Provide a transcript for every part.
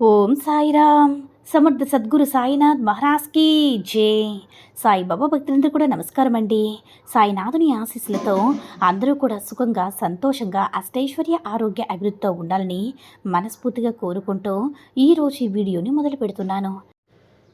ఓం సాయిరామ్. సమర్థ సద్గురు సాయినాథ్ మహారాజ్కి జై. సాయిబాబా భక్తులందరూ కూడా నమస్కారం అండి. సాయినాథుని ఆశీస్సులతో అందరూ కూడా సుఖంగా సంతోషంగా అష్టైశ్వర్య ఆరోగ్య అభివృద్ధితో ఉండాలని మనస్ఫూర్తిగా కోరుకుంటూ ఈరోజు ఈ వీడియోని మొదలు పెడుతున్నాను.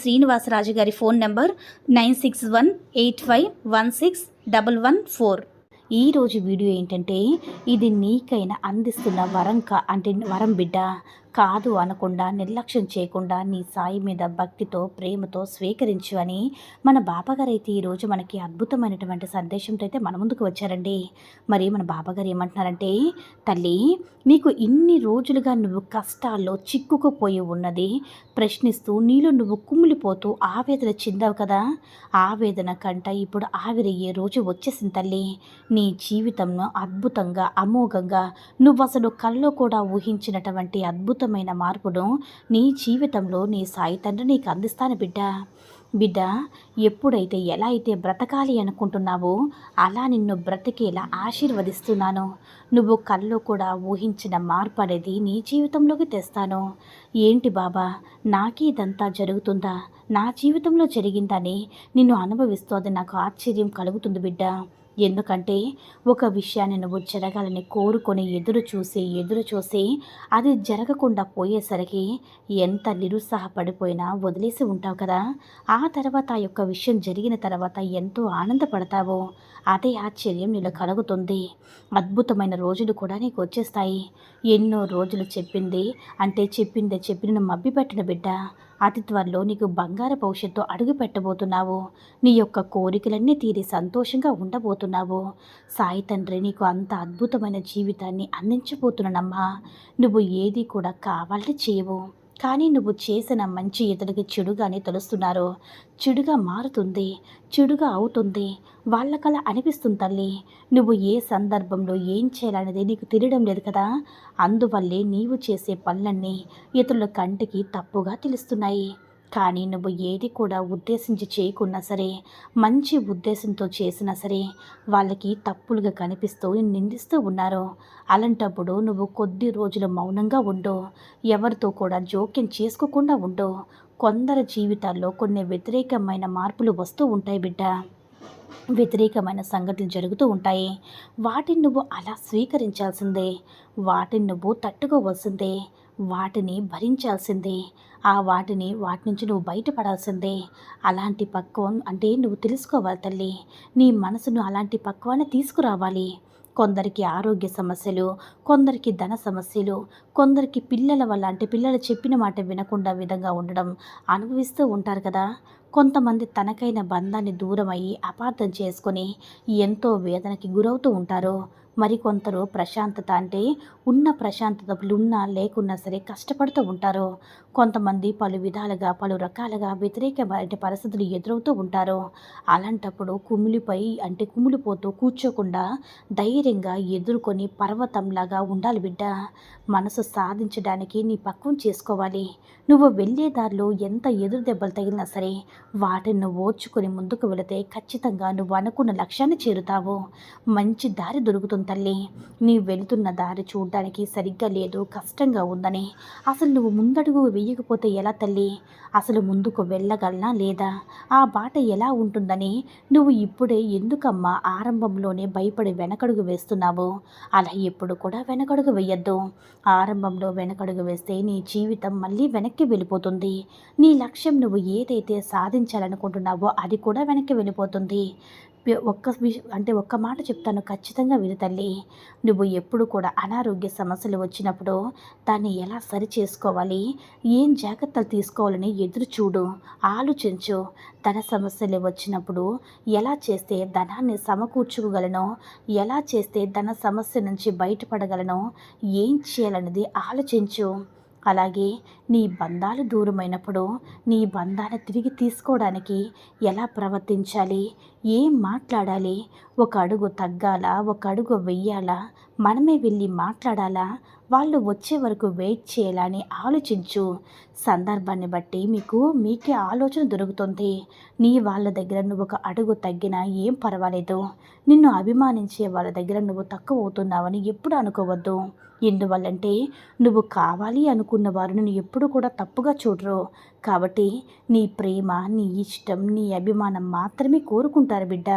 శ్రీనివాసరాజు గారి phone number nine six one eight five one six double one four. ఈరోజు వీడియో ఏంటంటే ఇది నీకైనా అందిస్తున్న వరం కా అంటే వరం బిడ్డ? కాదు అనకుండా నిర్లక్ష్యం చేయకుండా నీ సాయి మీద భక్తితో ప్రేమతో స్వీకరించు అని మన బాబాగారు అయితే ఈరోజు మనకి అద్భుతమైనటువంటి సందేశంతో అయితే మన ముందుకు వచ్చారండి. మరి మన బాబాగారు ఏమంటున్నారంటే తల్లి నీకు ఇన్ని రోజులుగా నువ్వు కష్టాల్లో చిక్కుకుపోయి ఉన్నది. ప్రశ్నిస్తూ నీలో నువ్వు కుమిలిపోతూ ఆవేదన చెందావు కదా. ఆవేదన కంట ఇప్పుడు ఆవిరయ్యే రోజు వచ్చేసింది తల్లి. నీ జీవితంలో అద్భుతంగా అమోఘంగా నువ్వు అసలు కల్లో కూడా ఊహించినటువంటి అద్భుత అద్భుతమైన మార్పును నీ జీవితంలో నీ సాయి తండ్రి నీకు అందిస్తాను బిడ్డ. బిడ్డ ఎప్పుడైతే ఎలా అయితే బ్రతకాలి అనుకుంటున్నావో అలా నిన్ను బ్రతికేలా ఆశీర్వదిస్తున్నాను. నువ్వు కళ్ళలో కూడా ఊహించిన మార్పు అనేది నీ జీవితంలోకి తెస్తాను. ఏంటి బాబా నాకే ఇదంతా జరుగుతుందా? నా జీవితంలో జరిగిందని నిన్ను అనుభవిస్తోంది నాకు ఆశ్చర్యం కలుగుతుంది బిడ్డ. ఎందుకంటే ఒక విషయాన్ని నువ్వు జరగాలని కోరుకొని ఎదురు చూసి ఎదురు చూసి అది జరగకుండా పోయేసరికి ఎంత నిరుత్సాహపడిపోయినా వదిలేసి ఉంటావు కదా? ఆ తర్వాత ఆ యొక్క విషయం జరిగిన తర్వాత ఎంతో ఆనందపడతావో. అదే ఆశ్చర్యం నీలో కలుగుతుంది. అద్భుతమైన రోజులు కూడా నీకు వచ్చేస్తాయి. ఎన్నో రోజులు చెప్పింది అంటే చెప్పిందే చెప్పిన మబ్బిపెట్టిన బిడ్డ. అతి త్వరలో నీకు బంగారు భవిష్యత్తు అడుగు పెట్టబోతున్నావు. నీ యొక్క కోరికలన్నీ తీరి సంతోషంగా ఉండబోతున్నావు. సాయి తండ్రి నీకు అంత అద్భుతమైన జీవితాన్ని అందించబోతున్నానమ్మా. నువ్వు ఏది కూడా కావాలని చేయవు. కానీ నువ్వు చేసిన మంచి ఇతనికి చెడుగానే తెలుస్తున్నారు. చెడుగా మారుతుంది చెడుగా అవుతుంది. వాళ్ళకలా అనిపిస్తుంది తల్లి. నువ్వు ఏ సందర్భంలో ఏం చేయాలనేది నీకు తెలియడం లేదు కదా? అందువల్లే నీవు చేసే పనులన్నీ ఇతరుల కంటికి తప్పుగా తెలుస్తున్నాయి. కానీ నువ్వు ఏది కూడా ఉద్దేశించి చేయకున్నా సరే మంచి ఉద్దేశంతో చేసినా సరే వాళ్ళకి తప్పులుగా కనిపిస్తూ నిందిస్తూ ఉన్నారు. అలాంటప్పుడు నువ్వు కొద్ది రోజులు మౌనంగా ఉండు. ఎవరితో కూడా జోక్యం చేసుకోకుండా ఉండు. కొందరి జీవితాల్లో కొన్ని వ్యతిరేకమైన మార్పులు వస్తూ ఉంటాయి బిడ్డ. వ్యతిరేకమైన సంఘటనలు జరుగుతూ ఉంటాయి. వాటిని నువ్వు అలా స్వీకరించాల్సిందే. వాటిని నువ్వు తట్టుకోవాల్సిందే. వాటిని భరించాల్సిందే. ఆ వాటిని వాటి నుంచి నువ్వు బయటపడాల్సిందే. అలాంటి పక్వం అంటే నువ్వు తెలుసుకోవాలి తల్లి. నీ మనసును అలాంటి పక్వాన్ని తీసుకురావాలి. కొందరికి ఆరోగ్య సమస్యలు కొందరికి ధన సమస్యలు కొందరికి పిల్లల వల్ల అంటే పిల్లలు చెప్పిన మాట వినకుండా విధంగా ఉండడం అనుభవిస్తూ ఉంటారు కదా. కొంతమంది తనకైన బంధాన్ని దూరమయ్యి అపార్థం చేసుకొని ఎంతో వేదనకి గురవుతూ ఉంటారు. మరికొందరు ప్రశాంతత అంటే ఉన్న ప్రశాంతత ఉన్నా లేకున్నా సరే కష్టపడుతూ ఉంటారు. కొంతమంది పలు విధాలుగా పలు రకాలుగా వ్యతిరేకమైన పరిస్థితులు ఎదురవుతూ ఉంటారు. అలాంటప్పుడు కుమిలిపై అంటే కుమిలిపోతూ కూర్చోకుండా ధైర్యంగా ఎదుర్కొని పర్వతంలాగా ఉండాలి బిడ్డ. మనసు సాధించడానికి నీ పక్వం చేసుకోవాలి. నువ్వు వెళ్ళే దారిలో ఎంత ఎదురు దెబ్బలు తగిలినా సరే వాటిని ఓర్చుకొని ముందుకు వెళితే ఖచ్చితంగా నువ్వు అనుకున్న లక్ష్యాన్ని చేరుతావు. మంచి దారి దొరుకుతుంది. తల్లి. నీ వెళుతున్న దారి చూడడానికి సరిగ్గా లేదు కష్టంగా ఉందని. అసలు నువ్వు ముందడుగు వేయకపోతే ఎలా తల్లి? అసలు ముందుకు వెళ్ళగలనా లేదా? ఆ బాట ఎలా ఉంటుందని నువ్వు ఇప్పుడే ఎందుకమ్మా ఆరంభంలోనే భయపడి వెనకడుగు వేస్తున్నావు? అలా ఎప్పుడు కూడా వెనకడుగు వేయద్దు. ఆరంభంలో వెనకడుగు వేస్తే నీ జీవితం మళ్ళీ వెనక్కి వెళ్ళిపోతుంది. నీ లక్ష్యం నువ్వు ఏదైతే సాధించాలనుకుంటున్నావో అది కూడా వెనక్కి వెళ్ళిపోతుంది. ఒక్క విష అంటే ఒక్క మాట చెప్తాను ఖచ్చితంగా విను తల్లి. నువ్వు ఎప్పుడు కూడా అనారోగ్య సమస్యలు వచ్చినప్పుడు దాన్ని ఎలా సరి చేసుకోవాలి? ఏం జాగ్రత్తలు తీసుకోవాలని ఎదురు చూడు ఆలోచించు. ధన సమస్యలు వచ్చినప్పుడు ఎలా చేస్తే ధనాన్ని సమకూర్చుకోగలను? ఎలా చేస్తే ధన సమస్య నుంచి బయటపడగలను? ఏం చేయాలనేది ఆలోచించు. అలాగే నీ బంధాలు దూరమైనప్పుడు నీ బంధాన్ని తిరిగి తీసుకోవడానికి ఎలా ప్రవర్తించాలి? ఏం మాట్లాడాలి? ఒక అడుగు తగ్గాలా? ఒక అడుగు వెయ్యాలా? మనమే వెళ్ళి మాట్లాడాలా? వాళ్ళు వచ్చే వరకు వెయిట్ చేయాలని ఆలోచించు. సందర్భాన్ని బట్టి మీకు మీకే ఆలోచన దొరుకుతుంది. నీ వాళ్ళ దగ్గర నువ్వు ఒక అడుగు తగ్గినా ఏం పర్వాలేదు. నిన్ను అభిమానించే వాళ్ళ దగ్గర నువ్వు తక్కువ అవుతున్నావని ఎప్పుడు అనుకోవద్దు. ఎందువల్లంటే నువ్వు కావాలి అనుకున్న వారు నిన్ను ఎప్పుడు కూడా తప్పుగా చూడరు. కాబట్టి నీ ప్రేమ నీ ఇష్టం నీ అభిమానం మాత్రమే కోరుకుంటారు బిడ్డ.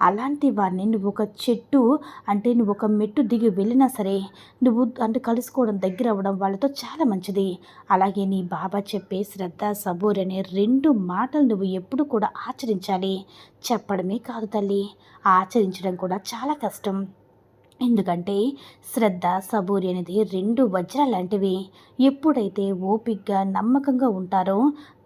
అలాంటి వారిని నువ్వు ఒక చెట్టు అంటే నువ్వు ఒక మెట్టు దిగి వెళ్ళినా సరే నువ్వు అంటే కలుసుకోవడం దగ్గర అవ్వడం వాళ్ళతో చాలా మంచిది. అలాగే నీ బాబా చెప్పే శ్రద్ధ సబూర్ అనే రెండు మాటలు నువ్వు ఎప్పుడు కూడా ఆచరించాలి. చెప్పడమే కాదు తల్లి ఆచరించడం కూడా చాలా కష్టం. ఎందుకంటే శ్రద్ధ సబూరి అనేది రెండు వజ్రాలాంటివి ఎప్పుడైతే ఓపిక్గా నమ్మకంగా ఉంటారో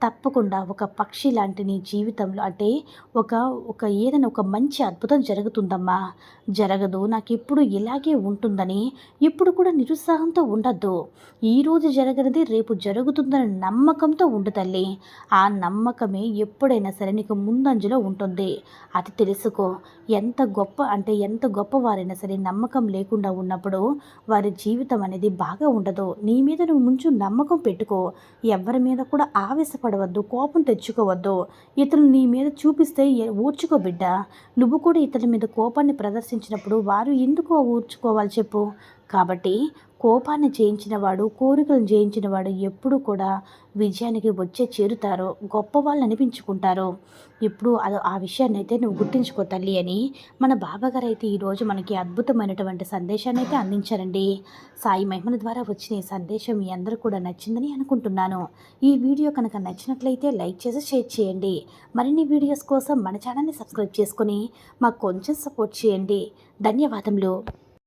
తప్పకుండా ఒక పక్షి లాంటి నీ జీవితంలో అంటే ఒక ఒక ఏదైనా ఒక మంచి అద్భుతం జరుగుతుందమ్మా. జరగదు. నాకు ఎప్పుడు ఇలాగే ఉంటుందని ఎప్పుడు కూడా నిరుత్సాహంతో ఉండద్దు. ఈరోజు జరగనిది రేపు జరుగుతుందని నమ్మకంతో ఉండు తల్లి. ఆ నమ్మకమే ఎప్పుడైనా సరే నీకు ముందంజలో ఉంటుంది. అది తెలుసుకో. ఎంత గొప్ప అంటే ఎంత గొప్పవారైనా సరే నమ్మకం లేకుండా ఉన్నప్పుడు వారి జీవితం అనేది బాగా ఉండదు. నీ మీద నువ్వు ముంచు నమ్మకం పెట్టుకో. ఎవరి మీద కూడా మాట్లాడవద్దు కోపం తెచ్చుకోవద్దు. ఇతను నీ మీద చూపిస్తే ఊడ్చుకో ఊర్చుకో బిడ్డ. నువ్వు కూడా ఇతని మీద కోపాన్ని ప్రదర్శించినప్పుడు వారు ఎందుకు ఊర్చుకోవాలి చెప్పు. కాబట్టి కోపాన్ని జయించినవాడు కోరికలను జయించినవాడు ఎప్పుడు కూడా విజయానికి వచ్చే చేరుతారో గొప్ప వాళ్ళు అనిపించుకుంటారు. ఇప్పుడు అది ఆ విషయాన్ని అయితే నువ్వు గుర్తించుకో తల్లి అని మన బాబాగారు అయితే ఈరోజు మనకి అద్భుతమైనటువంటి సందేశాన్ని అయితే అందించారండి. సాయి మహిమల ద్వారా వచ్చిన ఈ సందేశం మీ అందరూ కూడా నచ్చిందని అనుకుంటున్నాను. ఈ వీడియో కనుక నచ్చినట్లయితే లైక్ చేసి షేర్ చేయండి. మరిన్ని వీడియోస్ కోసం మన ఛానల్ని సబ్స్క్రైబ్ చేసుకుని మాకు కొంచెం సపోర్ట్ చేయండి. ధన్యవాదములు.